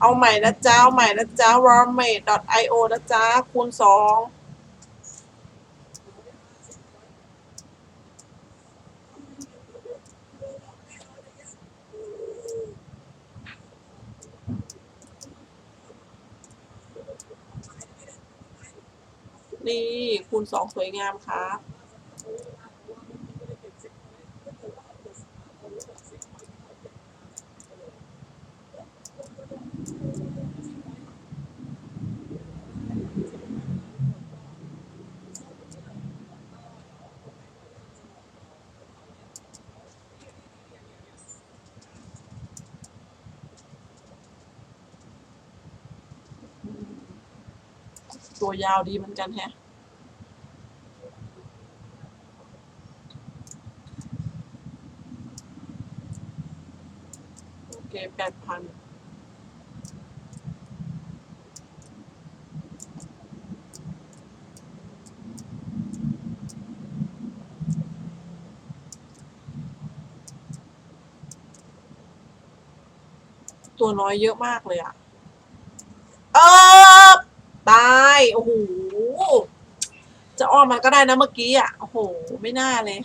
เอาใหม่นะจ๊ะเอาใหม่นะจ๊ะ r a m a d i o นะจ๊ะคูณสองนี่ คูณสองสวยงามครับ ตัวยาวดีเหมือนกันแฮะโอเคแปดพันตัวน้อยเยอะมากเลยอะ เออ ตาย โอ้โหจะอ้อมมันก็ได้นะเมื่อกี้อะโอ้โห ไม่น่าเลย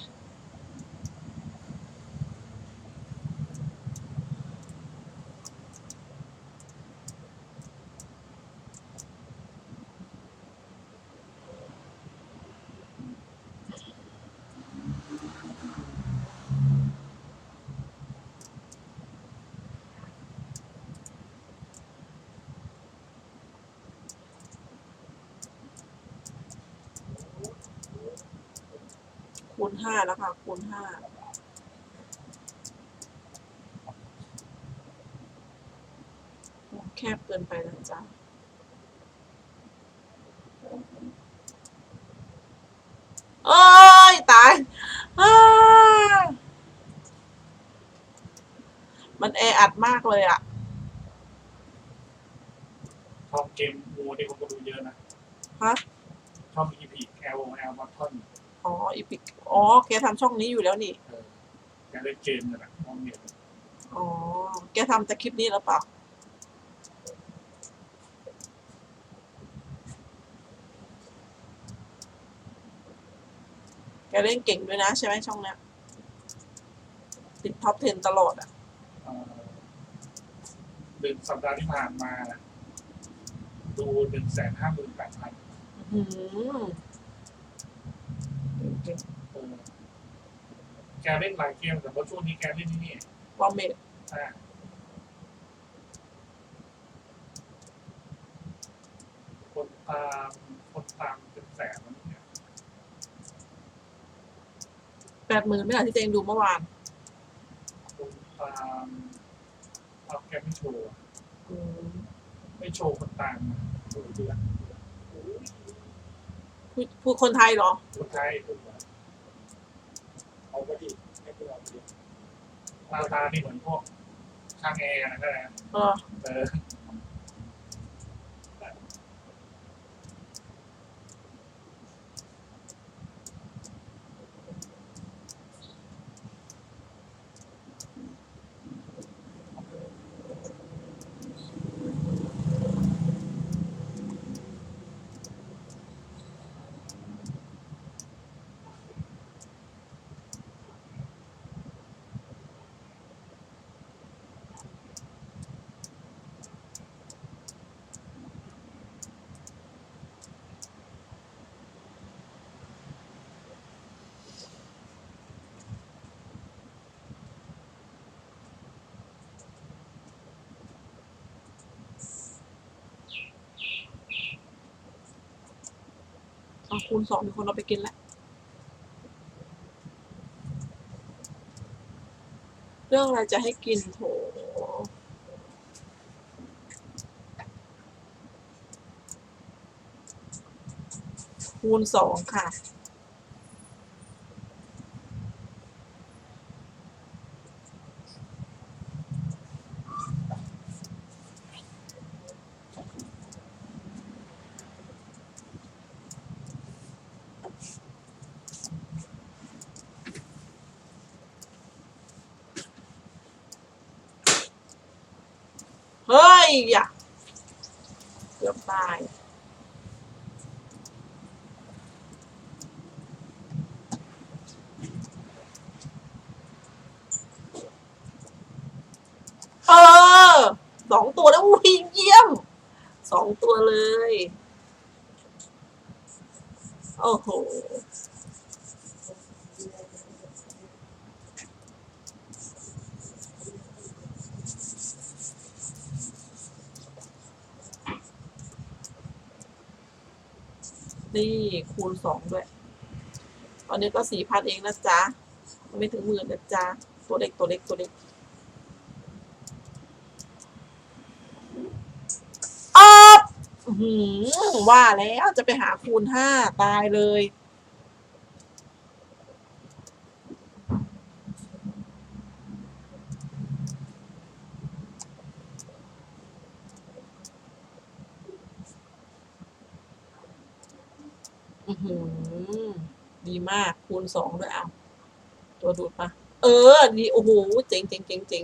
คูณห้าแล้วค่ะ คูณห้าแคบเกินไปนะจ๊ะเอ้ย ตายอ้ามันแออัดมากเลยอะชอบเกมมูนี่ผมก็ดูเยอะนะ ฮะ ชอบอีพีแอลแอลมาทอน อ๋ออีพิกอ๋อแกทำช่องนี้อยู่แล้วนี่เออแกเล่นเกมนั่นแหละมองเนี่ยอ๋อ แกทำแต่คลิปนี้หรือเปล่า แกเล่นเก่งด้วยนะใช่ไหมช่องเนี้ยติดท็อป10ตลอดอะ เอ่อเดือนสัปดาห์ที่ผ่านมานะดูหนึ่งแสนห้าหมื่นแปดพัน อืมเก่งเออ แกเล่นหลายเกมแต่ว่าช่วงนี้แกเล่นที่นี่วอมเมดอ่าคนตามคนตามเป็นแสนแล้วเนี่ยแปดหมื่นไม่หล่ะที่เองดูเมื่อวานคนตามเอาแกไม่โชว์อะอืมไม่โชว์คนตามนะดูเดือน พูดคนไทยเหรอ คนไทยถูกไหมเอาก็ดีไม่เป็นไรดีหน้าตานี่เหมือนพวกช่างแอร์นะก็ได้เออ เออเอาคูณสองมีคนเอาไปกินแล้วเรื่องอะไรจะให้กินโถคูณสองค่ะ อย่าเกือบตายเออสองตัวแล้วอุ้ยเยี่ยม สองตัวเลย โอ้โห นี่คูณสองด้วย ตอนนี้ก็สี่พันเองนะจ๊ะ ไม่ถึงหมื่นนะจ๊ะ ตัวเล็กตัวเล็กตัวเล็กออบอื้อหือว่าแล้วจะไปหาคูณห้าตายเลย อือหือ ดีมาก คูณสองด้วยอะตัวดูดปะเออ ดีโอ้โหเจ๋งเจ๋งเจ๋งเจ๋ง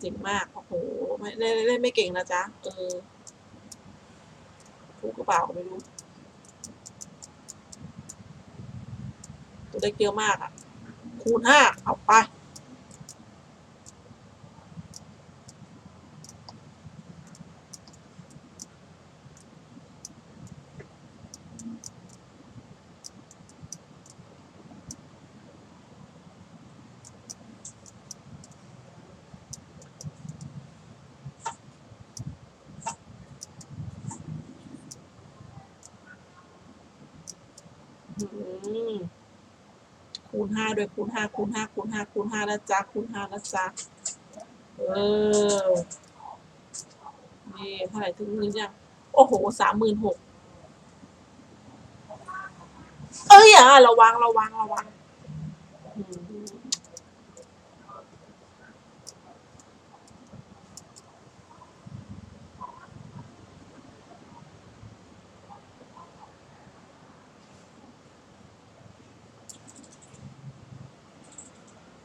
เจ๋งมากโอ้โหไม่เล่นเล่นไม่เก่งนะจ๊ะเออถูกกระเป๋าไม่รู้ตัวเล็กเยอะมากอะ คูณห้าเอาไป คูณห้าด้วยคูณห้าคูณห้าคูณห้าคูณห้านะจ้าคูณห้านะจ้าเออ นี่เท่าไหร่ถึงหมื่นยัง โอ้โหสามหมื่นหกเอ้ยอะระวังระวังระวังอืม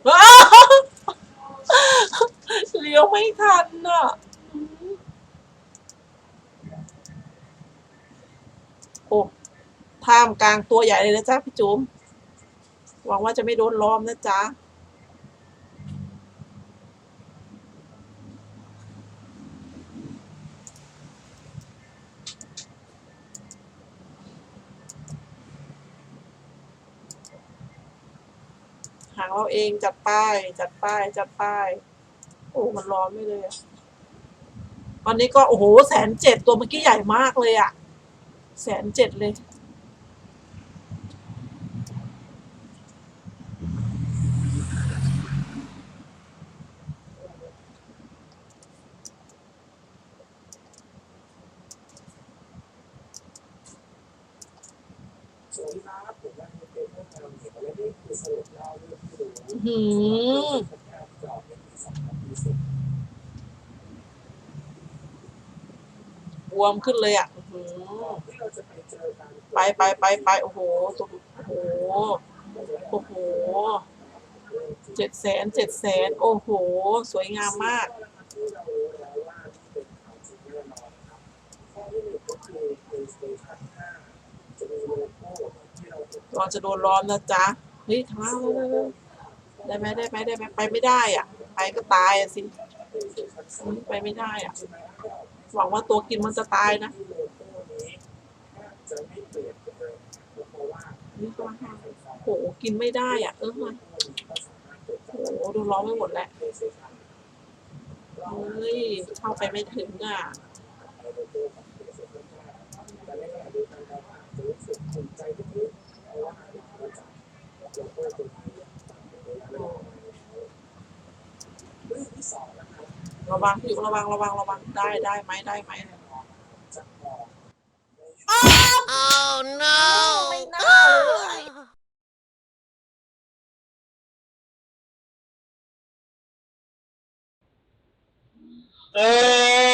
อ้าวเลี้ยว ไม่ทันอะโอ้ท่ามกลางตัวใหญ่เลยนะจ๊ะพี่จุ๋มหวังว่าจะไม่โดนล้อมนะจ๊ะหางเราเองจัดป้ายจัดป้ายจัดป้าย อ้มันร้อนไม่เลยอะตอนนี้ก็โอ้โหแสนเจ็ดตัวเมื่อกี้ใหญ่มากเลยอะแสนเจ็ดเลยสวัสดีครับผม วมขึ้นเลยอะไปไปไปไปโอ้โหโอ้โหโอ้โหเจ็ดแสนเจ็ดแสนโอ้โห สวยงามมาก ตอนจะโดนล้อมนะจ๊ะ เฮ้ยทำไมได้ไหมได้ไหมได้ไหมไปไม่ได้อะ ไปก็ตายสิ ไปไม่ได้อะ หวังว่าตัวกินมันจะตายนะโลโก้นี้แทบจะไม่เปลี่ยนเลยเพราะว่านี่ก็ห้าโหกินไม่ได้อะ เออโหโดนล้อมไปหมดแล้วเฮ้ยเข้าไปไม่ถึงอะระ วังพี่ระวังระวังระวังได้ได้ไหมได้ไหม Oh no! ไม่น่าเลยเออ